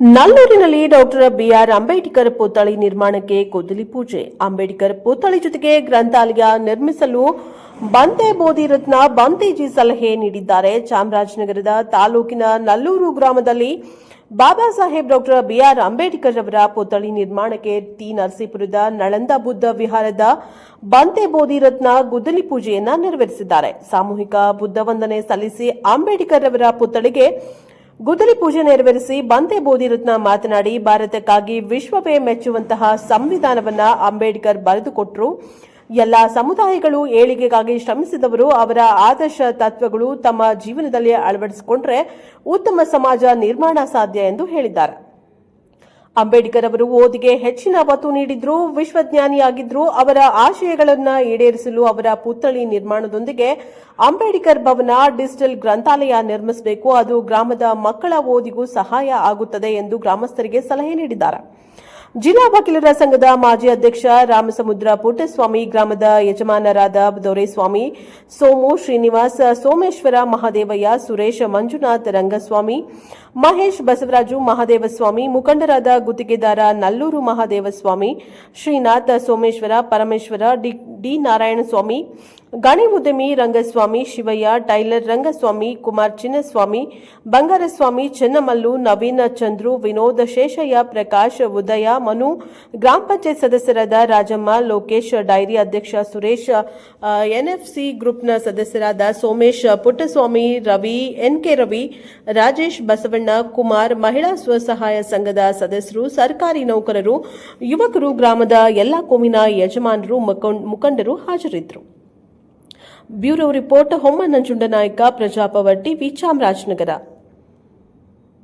ನಲ್ಲೂರಿನಲ್ಲಿ doctor B R Ambedkar ಪುತ್ಥಳಿ ನಿರ್ಮಾಣಕ್ಕೆ ಕೊದಲಿ ಪೂಜೆ. ಅಂಬೇಡ್ಕರ್ ಪುತ್ಥಳಿ ಜೊತೆಗೆ ಗ್ರಂಥಾಲಯ ನಿರ್ಮಿಸಲು ಬಂತೆ ಬೋಧಿ ರತ್ನ ಬಂತೇಜಿ ಸಲಹೆ ನೀಡಿದ್ದಾರೆ. ಚಾಮರಾಜನಗರದ ತಾಲೂಕಿನ ನಲ್ಲೂರು ಗ್ರಾಮದಲ್ಲಿ ಬಾಬಾ ಸಾಹೇಬ್ ಡಾಕ್ಟರ್ ಬಿಆರ್ ಅಂಬೇಡ್ಕರ್ ಅವರ ಪುತ್ಥಳಿ ನಿರ್ಮಾಣಕ್ಕೆ ಟಿ ನರಸೀಪುರದ ನಳಂದ ಬುದ್ಧ ವಿಹಾರದ ಬಂತೆ ಬೋಧಿರತ್ನ ಗುದ್ದಲಿ ಪೂಜೆಯನ್ನ ನೆರವೇರಿಸಿದ್ದಾರೆ. ಸಾಮೂಹಿಕ ಬುದ್ಧ ವಂದನೆ ಸಲ್ಲಿಸಿ ಅಂಬೇಡ್ಕರ್ ಅವರ ಪುತ್ಥಳಿಗೆ ಗುದ್ದಲಿ ಪೂಜೆ ನೆರವೇರಿಸಿ ಬಂತೆ ಬೋಧಿರತ್ನ ಮಾತನಾಡಿ, ಭಾರತಕ್ಕಾಗಿ ವಿಶ್ವವೇ ಮೆಚ್ಚುವಂತಹ ಸಂವಿಧಾನವನ್ನ ಅಂಬೇಡ್ಕರ್ ಬರೆದುಕೊಟ್ಟರು ಎಲ್ಲ ಸಮುದಾಯಗಳು ಏಳಿಗೆಗಾಗಿ ಶ್ರಮಿಸಿದವರು ಅವರ ಆದರ್ಶ ತತ್ವಗಳು ತಮ್ಮ ಜೀವನದಲ್ಲಿ ಅಳವಡಿಸಿಕೊಂಡ್ರೆ ಉತ್ತಮ ಸಮಾಜ ನಿರ್ಮಾಣ ಸಾಧ್ಯ ಎಂದು ಹೇಳಿದ್ದಾರೆ. ಅಂಬೇಡ್ಕರ್ ಅವರು ಓದಿಗೆ ಹೆಚ್ಚಿನ ಒತ್ತು ನೀಡಿದ್ರು, ವಿಶ್ವಜ್ಞಾನಿಯಾಗಿದ್ರು, ಅವರ ಆಶಯಗಳನ್ನು ಈಡೇರಿಸಲು ಅವರ ಪುತ್ಥಳಿ ನಿರ್ಮಾಣದೊಂದಿಗೆ ಅಂಬೇಡ್ಕರ್ ಭವನ ಡಿಜಿಟಲ್ ಗ್ರಂಥಾಲಯ ನಿರ್ಮಿಸಬೇಕು. ಅದು ಗ್ರಾಮದ ಮಕ್ಕಳ ಓದಿಗೂ ಸಹಾಯ ಆಗುತ್ತದೆ ಎಂದು ಗ್ರಾಮಸ್ಥರಿಗೆ ಸಲಹೆ ನೀಡಿದ್ದಾರೆ. ಜಿಲ್ಲಾ ವಕೀಲರ ಸಂಘದ ಮಾಜಿ ಅಧ್ಯಕ್ಷ ರಾಮಸಮುದ್ರ ಪುಟ್ಟಸ್ವಾಮಿ, ಗ್ರಾಮದ ಯಜಮಾನರಾದ ದೊರೆಸ್ವಾಮಿ, ಸೋಮು ಶ್ರೀನಿವಾಸ್, ಸೋಮೇಶ್ವರ ಮಹಾದೇವಯ್ಯ, ಸುರೇಶ್ ಮಂಜುನಾಥ್ ರಂಗಸ್ವಾಮಿ, ಮಹೇಶ್ ಬಸವರಾಜು ಮಹಾದೇವಸ್ವಾಮಿ, ಮುಖಂಡರಾದ ಗುತ್ತಿಗೆದಾರ ನಲ್ಲೂರು ಮಹಾದೇವಸ್ವಾಮಿ, ಶ್ರೀನಾಥ್ ಸೋಮೇಶ್ವರ, ಪರಮೇಶ್ವರ, ಡಿ ನಾರಾಯಣಸ್ವಾಮಿ, ಗಣಿ ಉದ್ಯಮಿ ರಂಗಸ್ವಾಮಿ, ಶಿವಯ್ಯ, ಟೈಲರ್ ರಂಗಸ್ವಾಮಿ, ಕುಮಾರ್ ಚಿನ್ನಸ್ವಾಮಿ, ಬಂಗಾರಸ್ವಾಮಿ, ಚೆನ್ನಮಲ್ಲು, ನವೀನ ಚಂದ್ರು, ವಿನೋದ್ ಶೇಷಯ್ಯ, ಪ್ರಕಾಶ್, ಉದಯ ಮನು ಗ್ರಾಮ ಪಂಚಾಯತ್ ಸದಸ್ಯರಾದ ರಾಜಮ್ಮ, ಲೋಕೇಶ್, ಡೈರಿ ಅಧ್ಯಕ್ಷ ಸುರೇಶ್ ಎನ್ಎಫ್ಸಿ ಗ್ರೂಪ್ನ ಸದಸ್ಯರಾದ ಸೋಮೇಶ್, ಪುಟ್ಟಸ್ವಾಮಿ, ರವಿ, ಎನ್ಕೆ ರವಿ, ರಾಜೇಶ್ ಬಸವಣ್ಣ, ಕುಮಾರ್, ಮಹಿಳಾ ಸ್ವಸಹಾಯ ಸಂಘದ ಸದಸ್ಯರು, ಸರ್ಕಾರಿ ನೌಕರರು, ಯುವಕರು, ಗ್ರಾಮದ ಎಲ್ಲಾ ಕೋಮಿನ ಯಜಮಾನರು, ಮುಖಂಡ್- ಮುಖಂಡರು ಹಾಜರಿದ್ದರು. Bureau report Hommanajundanayaka Praja Power TV Chamarajanagar.